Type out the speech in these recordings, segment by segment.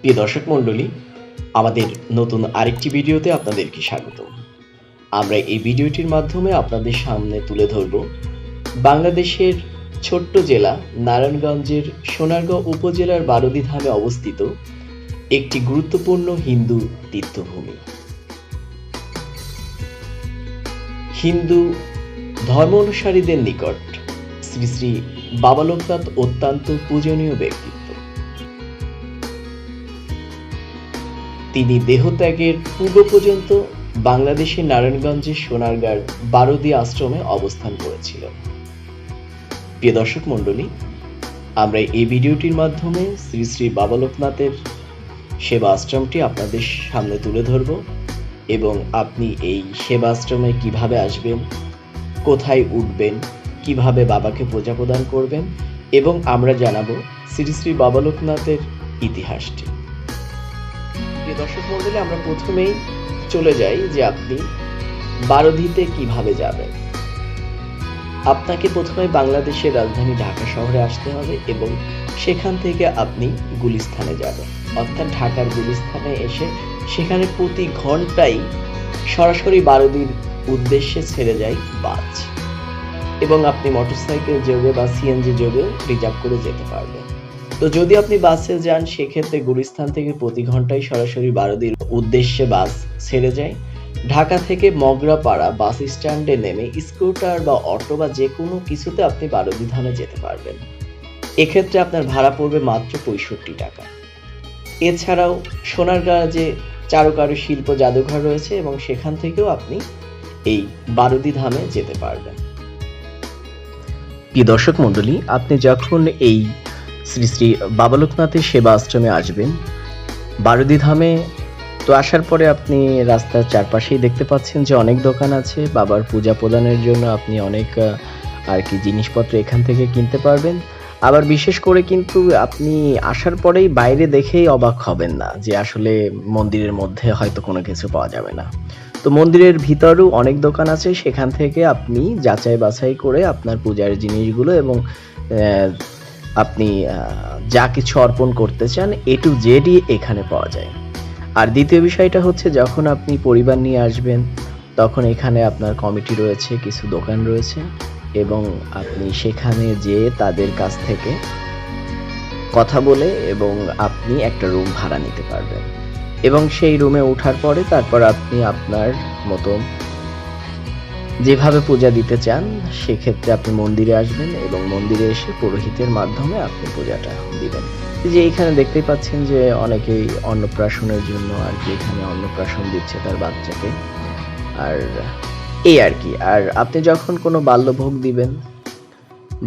প্রিয় দর্শক মণ্ডলী, আমাদের নতুন আরেকটি ভিডিওতে আপনাদেরকে স্বাগত। আমরা এই ভিডিওটির মাধ্যমে আপনাদের সামনে তুলে ধরব বাংলাদেশের ছোট্ট জেলা নারায়ণগঞ্জের সোনারগাঁও উপজেলার বারদি ধামে অবস্থিত একটি গুরুত্বপূর্ণ হিন্দু তীর্থভূমি। হিন্দু ধর্ম অনুসারীদের নিকট শ্রী শ্রী বাবা লোকনাথ অত্যন্ত পূজনীয় ব্যক্তিত্ব তিনি দেহত্যাগের পূর্ব পর্যন্ত বাংলাদেশের নারায়ণগঞ্জের সোনারগাঁর বারদি আশ্রমে অবস্থান করেছিলেন। প্রিয় দর্শক মণ্ডলী, আমরা এই ভিডিওটির মাধ্যমে শ্রী শ্রী বাবালোকনাথের সেবা আশ্রমটি আপনাদের সামনে তুলে ধরব এবং আপনি এই সেবা আশ্রমে কীভাবে আসবেন, কোথায় উঠবেন, কীভাবে বাবাকে পূজা প্রদান করবেন এবং আমরা জানাব শ্রী শ্রী বাবালোকনাথের ইতিহাসটি। প্রিয় দর্শক মন্ডলী, আমরা প্রথমেই চলে যাই যে আপনি বারোধিতে কীভাবে যাবেন। আপনাকে প্রথমে বাংলাদেশের রাজধানী ঢাকা শহরে আসতে হবে এবং সেখান থেকে আপনি গুলিস্থানে যাবেন। অর্থাৎ ঢাকার গুলিস্থানে এসে সেখানে প্রতি ঘন্টায় সরাসরি বারোদির উদ্দেশ্যে ছেড়ে যায় বাস। এবং আপনি মোটরসাইকেল যোগে বা সিএনজি যোগেও রিজার্ভ করে যেতে পারবেন। তো যদি আপনি বাসে যান, সেক্ষেত্রে গুলিস্থান থেকে প্রতি ঘন্টায় সরাসরি বারোদির উদ্দেশ্যে বাস ছেড়ে যায়। ঢাকা থেকে মগরাপাড়া বাস স্ট্যান্ডে নেমে স্কুটার বা অটো বা যে কোনো কিছুতে আপনি বারোদি ধামে যেতে পারবেন। এক্ষেত্রে আপনার ভাড়া পড়বে মাত্র পঁয়ষট্টি টাকা। এছাড়াও সোনারগাঁ যে চারুকারু শিল্প জাদুঘর রয়েছে এবং সেখান থেকেও আপনি এই বারুদি ধামে যেতে পারবেন। প্রিয় দর্শক মণ্ডলী, আপনি যখন এই শ্রী শ্রী বাবা লোকনাথের সেবা আশ্রমে আসবেন। বারুদি ধামে তো আসার পরে আপনি রাস্তার চারপাশেই দেখতে পাচ্ছেন যে অনেক দোকান আছে। বাবার পূজা প্রদানের জন্য আপনি অনেক আর কি জিনিসপত্র এখান থেকে কিনতে পারবেন। আবার বিশেষ করে কিন্তু আপনি আসার পরেই বাইরে দেখেই অবাক হবেন না যে আসলে মন্দিরের মধ্যে হয়তো কোনো কিছু পাওয়া যাবে না। তো মন্দিরের ভিতরেও অনেক দোকান আছে। সেখান থেকে আপনি যাচাই বাছাই করে আপনার পূজার জিনিসগুলো এবং আপনি যা কিছু অর্পণ করতে চান এ টু জেডই এখানে পাওয়া যায়। আর দ্বিতীয় বিষয়টা হচ্ছে, যখন আপনি পরিবার নিয়ে আসবেন, তখন এখানে আপনার কমিটি রয়েছে, কিছু দোকান রয়েছে, এবং আপনি সেখানে যেয়ে তাদের কাছ থেকে কথা বলে এবং আপনি একটা রুম ভাড়া নিতে পারবেন। এবং সেই রুমে ওঠার পরে, তারপর আপনি আপনার মতো যেভাবে পূজা দিতে চান, সেক্ষেত্রে আপনি মন্দিরে আসবেন এবং মন্দিরে এসে পুরোহিতের মাধ্যমে আপনি পূজাটা দিবেন। যে এখানে দেখতেই পাচ্ছেন যে অনেকেই অন্নপ্রাশনের জন্য আর কি এখানে অন্নপ্রাশন দিচ্ছে তার বাচ্চাকে। আর এই আর কি, আর আপনি যখন কোনো বাল্যভোগ দিবেন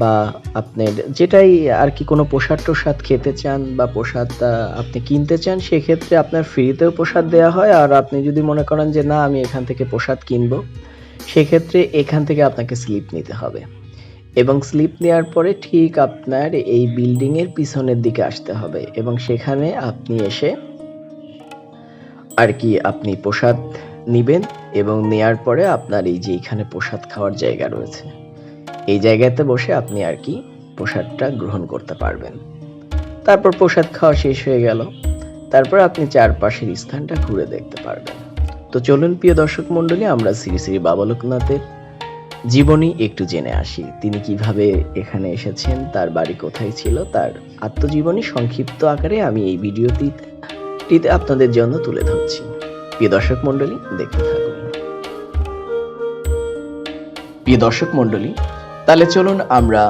বা আপনার যেটাই আর কি কোনো প্রসাদ টোসাদ খেতে চান বা প্রসাদ আপনি কিনতে চান, সেক্ষেত্রে আপনার ফ্রিতেও প্রসাদ দেওয়া হয়। আর আপনি যদি মনে করেন যে না, আমি এখান থেকে প্রসাদ কিনবো সেক্ষেত্রে এখান থেকে আপনাকে স্লিপ নিতে হবে। এবং স্লিপ নেওয়ার পরে ঠিক আপনার এই বিল্ডিং এর পিছনের দিকে আসতে হবে এবং সেখানে আপনি এসে আর কি আপনি প্রসাদ নিবেন এবং নেয়ার পরে আপনার এই যে এখানে প্রসাদ খাওয়ার জায়গা রয়েছে, এই জায়গাতে বসে আপনি আর কি প্রসাদটা গ্রহণ করতে পারবেন। তারপর প্রসাদ খাওয়া শেষ হয়ে গেল। তারপর আপনি চারপাশের স্থানটা ঘুরে দেখতে পারবেন। তো চলুন, প্রিয় দর্শক মণ্ডলী, আমরা শ্রী শ্রী বাবা লোকনাথের জীবনী একটু জেনে আসি। তিনি কীভাবে এখানে এসেছেন, তার বাড়ি কোথায় ছিল, তার আত্মজীবনী সংক্ষিপ্ত আকারে আমি এই ভিডিওটি টিতে আপনাদের জন্য তুলে ধরছি। প্রিয় দর্শক মণ্ডলী, দেখতে থাকুন। প্রিয় দর্শক মণ্ডলী, তাহলে চলুন আমরা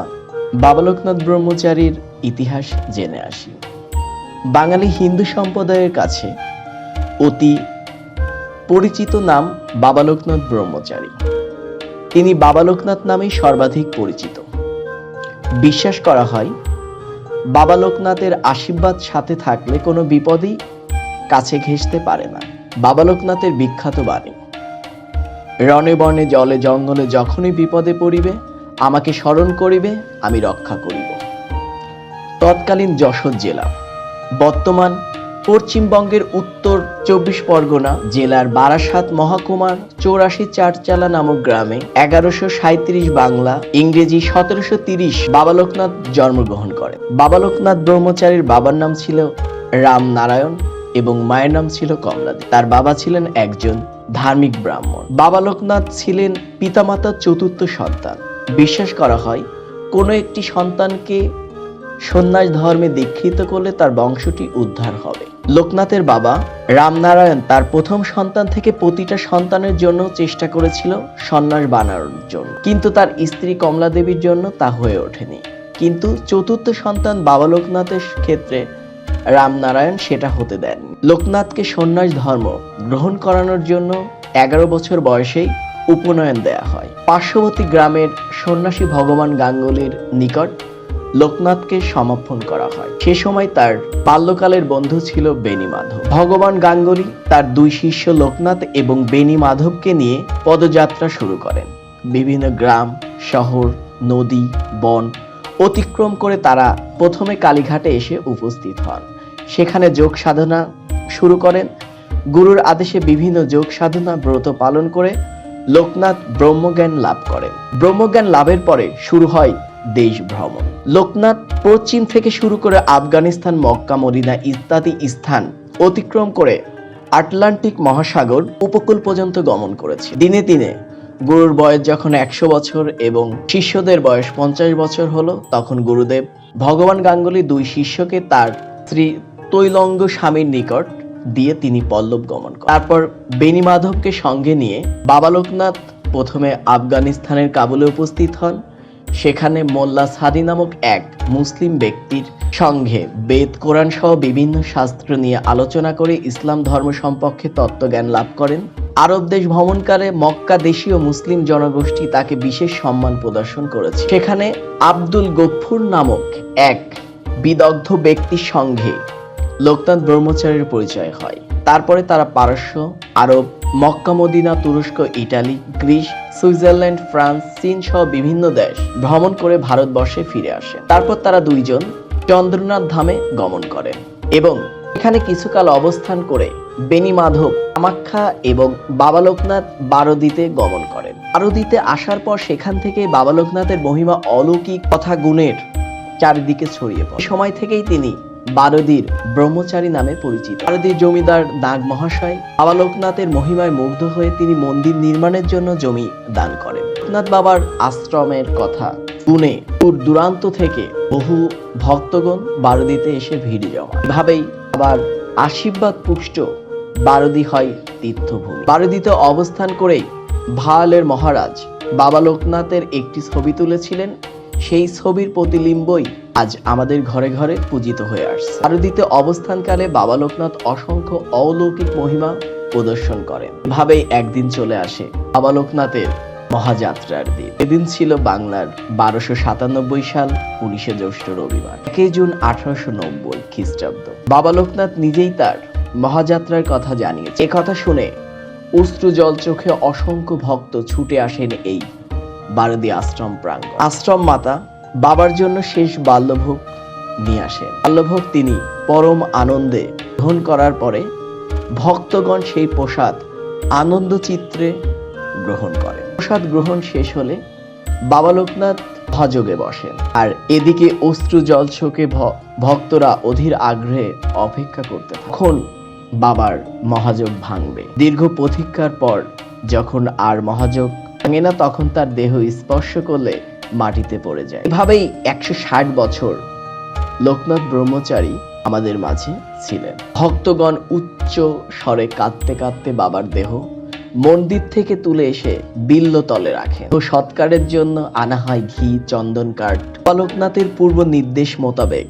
বাবা লোকনাথ ব্রহ্মচারীর ইতিহাস জেনে আসি। বাঙালি হিন্দু সম্প্রদায়ের কাছে অতি পরিচিত নাম বাবা লোকনাথ ব্রহ্মচারী। তিনি বাবা লোকনাথ নামেই সর্বাধিক পরিচিত। বিশ্বাস করা হয় বাবা লোকনাথের আশীর্বাদ সাথে থাকলে কোনো বিপদই কাছে ঘেঁষতে পারে না। বাবা লোকনাথের বিখ্যাত বাণী, রণে বনে জলে জঙ্গলে যখনই বিপদে পড়িবে, আমাকে স্মরণ করিবে, আমি রক্ষা করিব। তৎকালীন যশোর জেলা, বর্তমান পশ্চিমবঙ্গের উত্তর চব্বিশ পরগনা জেলার বারাসাত মহকুমার চৌরাশি চারচালা নামক গ্রামে এগারোশো সাঁত্রিশ বাংলা ইংরেজি সতেরোশো তিরিশ বাবা লোকনাথ জন্মগ্রহণ করেন বাবা লোকনাথ ব্রহ্মচারীর বাবার নাম ছিল রামনারায়ণ এবং মায়ের নাম ছিল কমলাদেবী তার বাবা ছিলেন একজন ধার্মিক ব্রাহ্মণ। বাবা লোকনাথ ছিলেন পিতামাতার চতুর্থ সন্তান। বিশ্বাস করা হয় কোনো একটি সন্তানকে সন্ন্যাস ধর্মে দীক্ষিত করলে তার বংশটি উদ্ধার হবে। লোকনাথের বাবা রামনারায়ণ তার প্রথম সন্তান থেকে প্রতিটা সন্তানের জন্য চেষ্টা করেছিল সন্ন্যাস বানানোর জন্য। কিন্তু তার স্ত্রী কমলা দেবীর জন্য তা হয়ে ওঠেনি। কিন্তু চতুর্থ সন্তান বাবা লোকনাথের ক্ষেত্রে রামনারায়ণ সেটা হতে দেন লোকনাথকে সন্ন্যাস ধর্ম গ্রহণ করানোর জন্য এগারো বছর বয়সেই উপনয়ন দেয়া হয়। পার্শ্ববর্তী গ্রামের সন্ন্যাসী ভগবান গাঙ্গুলির নিকট লোকনাথকে সমর্পণ করা হয়। সে সময় তার বাল্যকালের বন্ধু ছিল বেনি মাধব। ভগবান গাঙ্গুলি তার দুই শিষ্য লোকনাথ এবং বেনি মাধবকে নিয়ে পদযাত্রা শুরু করেন। বিভিন্ন গ্রাম, শহর, নদী, বন অতিক্রম করে তারা প্রথমে কালীঘাটে এসে উপস্থিত হন। সেখানে যোগ সাধনা শুরু করেন। গুরুর আদেশে বিভিন্ন যোগ সাধনা ব্রত পালন করে লোকনাথ ব্রহ্মজ্ঞান লাভ করেন। ব্রহ্মজ্ঞান লাভের পরে শুরু হয় দেশ ভ্রমণ লোকনাথ পশ্চিম থেকে শুরু করে আফগানিস্তান, মক্কা, মদিনা ইত্যাদি স্থান অতিক্রম করে আটলান্টিক মহাসাগর উপকূল পর্যন্ত গমন করেছে। দিনে দিনে গুরুর বয়স যখন একশো বছর এবং শিষ্যদের বয়স পঞ্চাশ বছর হলো, তখন গুরুদেব ভগবান গাঙ্গুলি দুই শিষ্যকে তার শ্রী তৈলঙ্গ স্বামীর নিকট দিয়ে তিনি পল্লব গমন করেন। তারপর বেনি মাধবকে সঙ্গে নিয়ে বাবা লোকনাথ প্রথমে আফগানিস্তানের কাবুলে উপস্থিত হন। সেখানে মোল্লা সাদি নামক এক মুসলিম ব্যক্তির সঙ্গে বেদ কোরআন সহ বিভিন্ন শাস্ত্র নিয়ে আলোচনা করে ইসলাম ধর্ম সম্পর্কে তত্ত্বজ্ঞান লাভ করেন। আরব দেশ ভ্রমণকালে মক্কা দেশীয় মুসলিম জনগোষ্ঠী তাকে বিশেষ সম্মান প্রদর্শন করেছে। সেখানে আব্দুল গফুর নামক এক বিদগ্ধ ব্যক্তির সঙ্গে লোকনাথ ব্রহ্মচারীর পরিচয় হয়। তারপরে তারা পারস্য, আরব, মক্কা, মদিনা, তুরস্ক, ইটালি, গ্রিস, সুইজারল্যান্ড, ফ্রান্স, চীন সহ বিভিন্ন দেশ ভ্রমণ করে ভারতবর্ষে ফিরে আসেন তারপর তারা দুইজন চন্দ্রনাথ ধামে গমন করেন এবং এখানে কিছুকাল অবস্থান করে বেনি মাধব, কামাখ্যা এবং বাবা লোকনাথ বারোদিতে গমন করেন। বারোদিতে আসার পর সেখান থেকে বাবা লোকনাথের মহিমা অলৌকিক কথা গুণের চারিদিকে ছড়িয়ে পড়ে। সময় থেকেই তিনি বারদির ব্রহ্মচারী নামে পরিচিত। বারদির জমিদার নাগ মহাশয় বাবা লোকনাথের মহিমায় মুগ্ধ হয়ে তিনি মন্দির নির্মাণের জন্য জমি দান করেন। লোকনাথ বাবার আশ্রমের কথা শুনে দূর দূরান্ত থেকে বহু ভক্তগণ বারদিতে এসে ভিড় জমা এভাবেই আবার আশীর্বাদ পুষ্ট বারদি হয় তীর্থভূমি। বারদিতে অবস্থান করেই ভাওয়ালের মহারাজ বাবা লোকনাথের একটি ছবি তুলেছিলেন। সেই ছবির প্রতিলিম্বই আজ আমাদের ঘরে ঘরে পূজিত হয়ে আসছে। আরদিতে অবস্থানকালে বাবা লোকনাথ অসংখ্য অলৌকিক মহিমা প্রদর্শন করেন। ভাবেই একদিন চলে আসে বাবা লোকনাথের মহাযাত্রার দিন। এদিন ছিল বাংলার বারোশো সাতানব্বই সাল উনিশে জ্যৈষ্ঠ রবিবার একই জুন আঠারোশো নব্বই খ্রিস্টাব্দ। বাবা লোকনাথ নিজেই তার মহাযাত্রার কথা জানিয়েছে কথা শুনে অশ্রু জল চোখে অসংখ্য ভক্ত ছুটে আসেন এই বারদি আশ্রম প্রাঙ্গণ। আশ্রম মাতা বাবার জন্য শেষ বাল্যভোগ নিয়ে আসেন বাল্যভোগ তিনি পরম আনন্দে গ্রহণ করার পরে ভক্তগণ সেই প্রসাদ আনন্দ চিত্রে গ্রহণ করেন। প্রসাদ গ্রহণ শেষ হলে বাবা লোকনাথ ভজগে বসেন। আর এদিকে অশ্রু জল ভ- ভক্তরা অধীর আগ্রহে অপেক্ষা করতে তখন বাবার মহাযোগ ভাঙবে। দীর্ঘ প্রতীক্ষার পর যখন আর মহাযোগ ভাঙে না, তখন তার দেহ স্পর্শ করলে মাটিতে পড়ে যায়। এভাবেই একশো ষাট বছর লোকনাথ ব্রহ্মচারী আমাদের মাঝে ছিলেন। ভক্তগণ উচ্চ স্বরে কাঁদতে কাঁদতে বাবার দেহ মন্দির থেকে তুলে এসে বিল্ল তলে রাখেন। তো সৎকারের জন্য আনা হয় ঘি, চন্দন কাঠ। লোকনাথের পূর্ব নির্দেশ মোতাবেক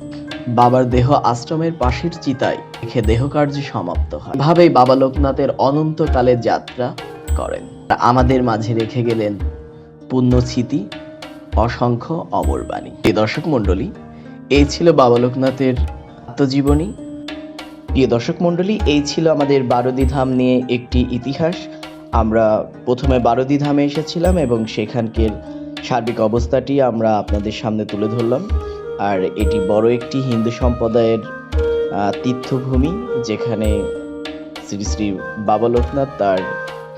বাবার দেহ আশ্রমের পাশের চিতায় রেখে দেহ কার্য সমাপ্ত হয়। ভাবেই বাবা লোকনাথের অনন্তকালের যাত্রা করেন। আমাদের মাঝে রেখে গেলেন পুণ্য স্মৃতি অসংখ্য অমর বাণী। এই দর্শক মণ্ডলী, এই ছিল বাবা লোকনাথের আত্মজীবনী। প্রিয় দর্শক মণ্ডলী, এই ছিল আমাদের বারোদি ধাম নিয়ে একটি ইতিহাস। আমরা প্রথমে বারোদি ধামে এসেছিলাম এবং সেখানকার সার্বিক অবস্থাটি আমরা আপনাদের সামনে তুলে ধরলাম। আর এটি বড় একটি হিন্দু সম্প্রদায়ের তীর্থভূমি, যেখানে শ্রী শ্রী বাবা লোকনাথ তার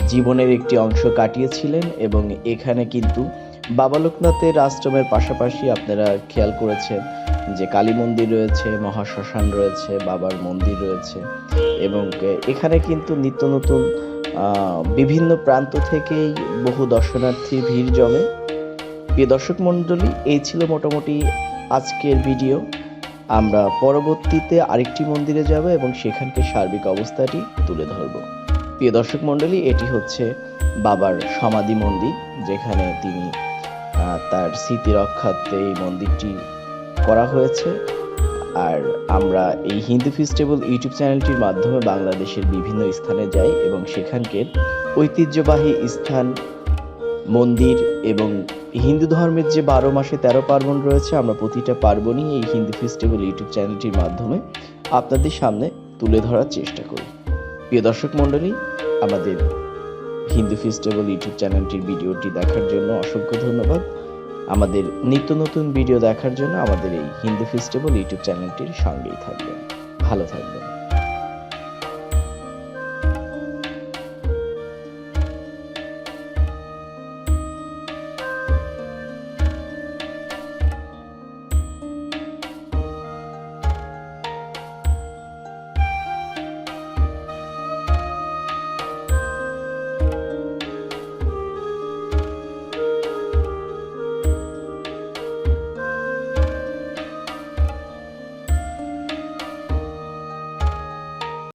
জীবনের একটি অংশ কাটিয়েছিলেন এবং এখানে কিন্তু বাবা লোকনাথের আশ্রমের পাশাপাশি আপনারা খেয়াল করেছেন যে কালী মন্দির রয়েছে, মহাশ্মশান রয়েছে, বাবার মন্দির রয়েছে এবং এখানে কিন্তু নিত্য নতুন বিভিন্ন প্রান্ত থেকেই বহু দর্শনার্থী ভিড় জমে। প্রিয় দর্শক মণ্ডলী, এই ছিল মোটামুটি আজকের ভিডিও। আমরা পরবর্তীতে আরেকটি মন্দিরে যাব এবং সেখানকার সার্বিক অবস্থাটি তুলে ধরব। প্রিয় দর্শক মণ্ডলী, এটি হচ্ছে বাবার সমাধি মন্দির, যেখানে তিনি তার স্মৃতি রক্ষার্থে এই মন্দিরটি করা হয়েছে। আর আমরা এই হিন্দু ফেস্টিভ্যাল ইউটিউব চ্যানেলটির মাধ্যমে বাংলাদেশের বিভিন্ন স্থানে যাই এবং সেখানকার ঐতিহ্যবাহী স্থান, মন্দির এবং হিন্দু ধর্মের যে বারো মাসে তেরো পার্বণ রয়েছে, আমরা প্রতিটা পার্বণই এই হিন্দু ফেস্টিভ্যাল ইউটিউব চ্যানেলটির মাধ্যমে আপনাদের সামনে তুলে ধরার চেষ্টা করি। প্রিয় দর্শক মণ্ডলী, আমাদের হিন্দু ফেস্টিভ্যাল ইউটিউব চ্যানেলটির ভিডিওটি দেখার জন্য অসংখ্য ধন্যবাদ। আমাদের নিত্য নতুন ভিডিও দেখার জন্য আমাদের এই হিন্দু ফেস্টিভ্যাল ইউটিউব চ্যানেলটির সঙ্গেই থাকবেন। ভালো থাকবেন।